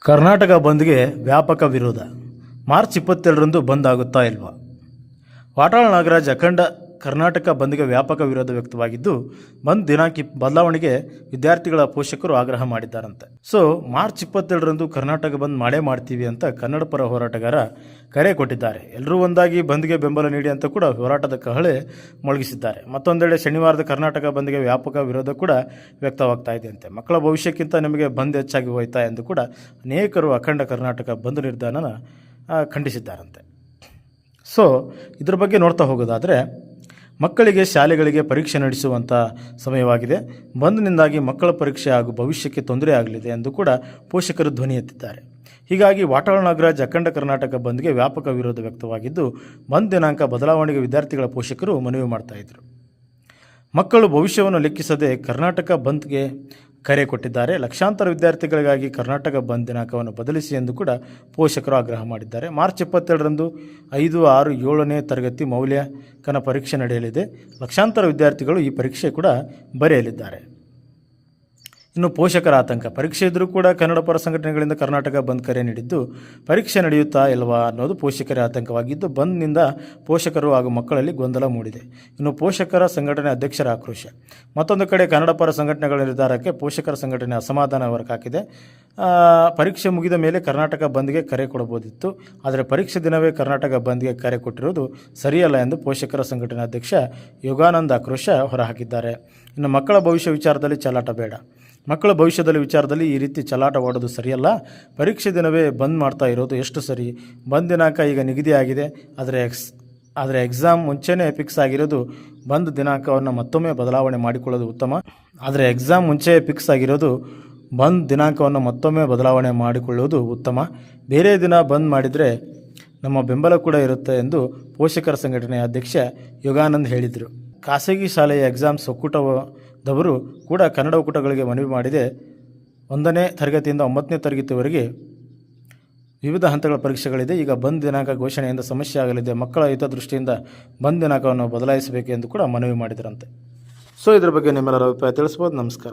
ಕರ್ನಾಟಕ ಬಂದ್ಗೆ ವ್ಯಾಪಕ ವಿರೋಧ. ಮಾರ್ಚ್ ಇಪ್ಪತ್ತೆರಡರಂದು ಬಂದ್ ಆಗುತ್ತಾ ಇಲ್ವಾ? ವಾಟಾಳ್ ನಾಗರಾಜ್ ಅಖಂಡ ಕರ್ನಾಟಕ ಬಂದ್ಗೆ ವ್ಯಾಪಕ ವಿರೋಧ ವ್ಯಕ್ತವಾಗಿದ್ದು, ಬಂದ್ ದಿನಾಂಕ ಬದಲಾವಣೆಗೆ ವಿದ್ಯಾರ್ಥಿಗಳ ಪೋಷಕರು ಆಗ್ರಹ ಮಾಡಿದ್ದಾರಂತೆ. ಸೊ, ಮಾರ್ಚ್ ಇಪ್ಪತ್ತೆರಡರಂದು ಕರ್ನಾಟಕ ಬಂದ್ ಮಾಡೇ ಮಾಡ್ತೀವಿ ಅಂತ ಕನ್ನಡ ಪರ ಹೋರಾಟಗಾರ ಕರೆ ಕೊಟ್ಟಿದ್ದಾರೆ. ಎಲ್ಲರೂ ಒಂದಾಗಿ ಬಂದ್ಗೆ ಬೆಂಬಲ ನೀಡಿ ಅಂತ ಕೂಡ ಹೋರಾಟದ ಕಹಳೆ ಮೊಳಗಿಸಿದ್ದಾರೆ. ಮತ್ತೊಂದೆಡೆ ಶನಿವಾರದ ಕರ್ನಾಟಕ ಬಂದ್ಗೆ ವ್ಯಾಪಕ ವಿರೋಧ ಕೂಡ ವ್ಯಕ್ತವಾಗ್ತಾ ಇದೆ ಅಂತೆ. ಮಕ್ಕಳ ಭವಿಷ್ಯಕ್ಕಿಂತ ನಿಮಗೆ ಬಂದ್ ಹೆಚ್ಚಾಗಿ ಹೋಯ್ತಾ ಎಂದು ಕೂಡ ಅನೇಕರು ಅಖಂಡ ಕರ್ನಾಟಕ ಬಂದ್ ನಿರ್ಧಾರನ ಖಂಡಿಸಿದ್ದಾರಂತೆ. ಸೊ, ಇದ್ರ ಬಗ್ಗೆ ನೋಡ್ತಾ ಹೋಗೋದಾದರೆ ಮಕ್ಕಳಿಗೆ ಶಾಲೆಗಳಿಗೆ ಪರೀಕ್ಷೆ ನಡೆಸುವಂಥ ಸಮಯವಾಗಿದೆ. ಬಂದ್ನಿಂದಾಗಿ ಮಕ್ಕಳ ಪರೀಕ್ಷೆ ಹಾಗೂ ಭವಿಷ್ಯಕ್ಕೆ ತೊಂದರೆ ಆಗಲಿದೆ ಎಂದು ಕೂಡ ಪೋಷಕರು ಧ್ವನಿ ಎತ್ತಿದ್ದಾರೆ. ಹೀಗಾಗಿ ವಾಟಾಳ ನಾಗರಾಜ್ ಅಖಂಡ ಕರ್ನಾಟಕ ಬಂದ್ಗೆ ವ್ಯಾಪಕ ವಿರೋಧ ವ್ಯಕ್ತವಾಗಿದ್ದು, ಬಂದ್ ದಿನಾಂಕ ಬದಲಾವಣೆಗೆ ವಿದ್ಯಾರ್ಥಿಗಳ ಪೋಷಕರು ಮನವಿ ಮಾಡ್ತಾ ಇದ್ದರು ಮಕ್ಕಳು ಭವಿಷ್ಯವನ್ನು ಲೆಕ್ಕಿಸದೆ ಕರ್ನಾಟಕ ಬಂದ್ಗೆ ಕರೆ ಕೊಟ್ಟಿದ್ದಾರೆ. ಲಕ್ಷಾಂತರ ವಿದ್ಯಾರ್ಥಿಗಳಿಗಾಗಿ ಕರ್ನಾಟಕ ಬಂದ್ ದಿನಾಂಕವನ್ನು ಬದಲಿಸಿ ಎಂದು ಕೂಡ ಪೋಷಕರು ಆಗ್ರಹ ಮಾಡಿದ್ದಾರೆ. ಮಾರ್ಚ್ ಇಪ್ಪತ್ತೆರಡರಂದು ಐದು, ಆರು, ಏಳನೇ ತರಗತಿ ಮೌಲ್ಯಾಂಕನ ಪರೀಕ್ಷೆ ನಡೆಯಲಿದೆ. ಲಕ್ಷಾಂತರ ವಿದ್ಯಾರ್ಥಿಗಳು ಈ ಪರೀಕ್ಷೆ ಕೂಡ ಬರೆಯಲಿದ್ದಾರೆ. ಇನ್ನು ಪೋಷಕರ ಆತಂಕ. ಪರೀಕ್ಷೆ ಇದ್ದರೂ ಕೂಡ ಕನ್ನಡ ಪರ ಸಂಘಟನೆಗಳಿಂದ ಕರ್ನಾಟಕ ಬಂದ್ ಕರೆ ನೀಡಿದ್ದು, ಪರೀಕ್ಷೆ ನಡೆಯುತ್ತಾ ಇಲ್ವಾ ಅನ್ನೋದು ಪೋಷಕರ ಆತಂಕವಾಗಿದ್ದು, ಬಂದ್ನಿಂದ ಪೋಷಕರು ಹಾಗೂ ಮಕ್ಕಳಲ್ಲಿ ಗೊಂದಲ ಮೂಡಿದೆ. ಇನ್ನು ಪೋಷಕರ ಸಂಘಟನೆ ಅಧ್ಯಕ್ಷರ ಆಕ್ರೋಶ. ಮತ್ತೊಂದು ಕಡೆ ಕನ್ನಡ ಪರ ಸಂಘಟನೆಗಳ ನಿರ್ಧಾರಕ್ಕೆ ಪೋಷಕರ ಸಂಘಟನೆ ಅಸಮಾಧಾನ ಹೊರಕಾಕಿದೆ ಪರೀಕ್ಷೆ ಮುಗಿದ ಮೇಲೆ ಕರ್ನಾಟಕ ಬಂದ್ಗೆ ಕರೆ ಕೊಡಬಹುದಿತ್ತು. ಆದರೆ ಪರೀಕ್ಷೆ ದಿನವೇ ಕರ್ನಾಟಕ ಬಂದ್ಗೆ ಕರೆ ಕೊಟ್ಟಿರುವುದು ಸರಿಯಲ್ಲ ಎಂದು ಪೋಷಕರ ಸಂಘಟನೆ ಅಧ್ಯಕ್ಷ ಯೋಗಾನಂದ ಆಕ್ರೋಶ ಹೊರಹಾಕಿದ್ದಾರೆ. ಇನ್ನು ಮಕ್ಕಳ ಭವಿಷ್ಯ ವಿಚಾರದಲ್ಲಿ ಚಲಾಟ ಬೇಡ. ಮಕ್ಕಳ ಭವಿಷ್ಯದಲ್ಲಿ ವಿಚಾರದಲ್ಲಿ ಈ ರೀತಿ ಚಲಾಟವಾಡೋದು ಸರಿಯಲ್ಲ. ಪರೀಕ್ಷೆ ದಿನವೇ ಬಂದ್ ಮಾಡ್ತಾ ಇರೋದು ಎಷ್ಟು ಸರಿ? ಬಂದ್ ದಿನಾಂಕ ಈಗ ನಿಗದಿಯಾಗಿದೆ. ಆದರೆ ಎಕ್ಸ್, ಆದರೆ ಎಕ್ಸಾಮ್ ಮುಂಚೆನೇ ಫಿಕ್ಸ್ ಆಗಿರೋದು. ಬಂದ್ ದಿನಾಂಕವನ್ನು ಮತ್ತೊಮ್ಮೆ ಬದಲಾವಣೆ ಮಾಡಿಕೊಳ್ಳೋದು ಉತ್ತಮ. ಆದರೆ ಎಕ್ಸಾಮ್ ಮುಂಚೆ ಫಿಕ್ಸ್ ಆಗಿರೋದು ಬಂದ್ ದಿನಾಂಕವನ್ನು ಮತ್ತೊಮ್ಮೆ ಬದಲಾವಣೆ ಮಾಡಿಕೊಳ್ಳುವುದು ಉತ್ತಮ. ಬೇರೆ ದಿನ ಬಂದ್ ಮಾಡಿದರೆ ನಮ್ಮ ಬೆಂಬಲ ಕೂಡ ಇರುತ್ತೆ ಎಂದು ಪೋಷಕರ ಸಂಘಟನೆಯ ಅಧ್ಯಕ್ಷ ಯೋಗಾನಂದ್ ಹೇಳಿದರು. ಖಾಸಗಿ ಶಾಲೆಯ ಎಕ್ಸಾಮ್ಸ್ ಒಕ್ಕೂಟದವರು ಕೂಡ ಕನ್ನಡ ಒಕ್ಕೂಟಗಳಿಗೆ ಮನವಿ ಮಾಡಿದೆ. ಒಂದನೇ ತರಗತಿಯಿಂದ ಒಂಬತ್ತನೇ ತರಗತಿವರೆಗೆ ವಿವಿಧ ಹಂತಗಳ ಪರೀಕ್ಷೆಗಳಿದೆ. ಈಗ ಬಂದ್ ದಿನಾಂಕ ಘೋಷಣೆಯಿಂದ ಸಮಸ್ಯೆ ಆಗಲಿದೆ. ಮಕ್ಕಳ ಹಿತದೃಷ್ಟಿಯಿಂದ ಬಂದ್ ದಿನಾಂಕವನ್ನು ಬದಲಾಯಿಸಬೇಕು ಎಂದು ಕೂಡ ಮನವಿ ಮಾಡಿದರಂತೆ. ಸೊ, ಇದರ ಬಗ್ಗೆ ನಿಮ್ಮೆಲ್ಲರ ಅಭಿಪ್ರಾಯ ತಿಳಿಸ್ಬೋದು. ನಮಸ್ಕಾರ.